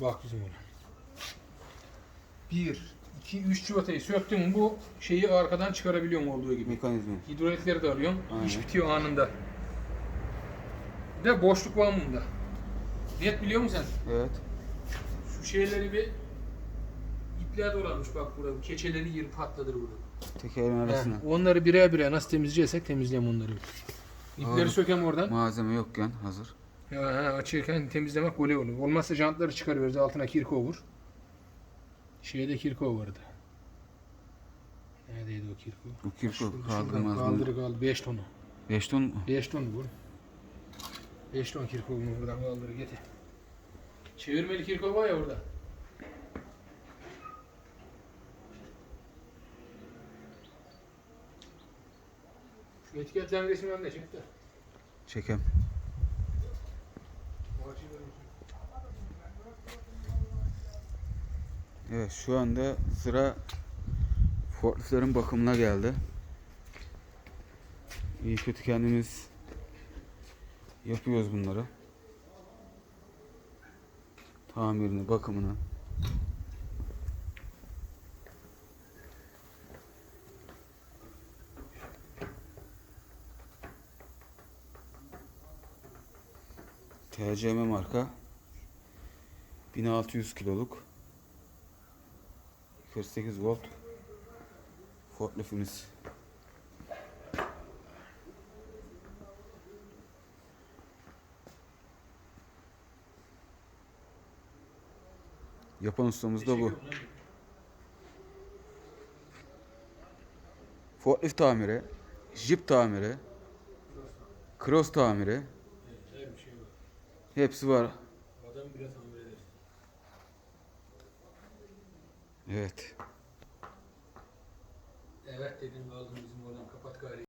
Bak bizim ona. Bir, iki, üç civatayı söktün mü bu şeyi arkadan çıkarabiliyorsun olduğu gibi. Mekanizma. Hidrolikleri de alıyorsun. Aynen. İş bitiyor anında. Bir de boşluk var bunda. Net biliyor musun sen? Evet. Şu şeyleri bir ipler dolanmış bak burada. Keçeleri yeri patladır burada. Tekerin arasına. He, onları birer birer nasıl temizleyeceksek temizleyeyim onları. İpleri Doğru. sökem oradan. Malzeme yokken hazır. Ya, açırken temizlemek kolay olur. Olmazsa jantları çıkarıyoruz altına kirkover. Şeyde kirkover'dı. Neredeydi o kirko? Bu kirko kaldırmaz mı? kaldı 5 tonu. 5 ton mu? 5 ton bu. 5 ton kirko bunu buradan kaldırı getir. Çevirmeli kirko var ya orada. Şu etiketlerin resmini de çek de. Çekem. Evet şu anda sıra forkliftlerin bakımına geldi. İyi kötü kendimiz yapıyoruz bunları. Tamirini, bakımını. TCM marka 1600 kiloluk 48 volt forkliftimiz. Yapan ustamız da bu. Forklift tamiri, jip tamiri, cross tamiri şey hepsi var. Adam bile tamir Evet. Evet dedim kaldım bizim oradan kapat gari.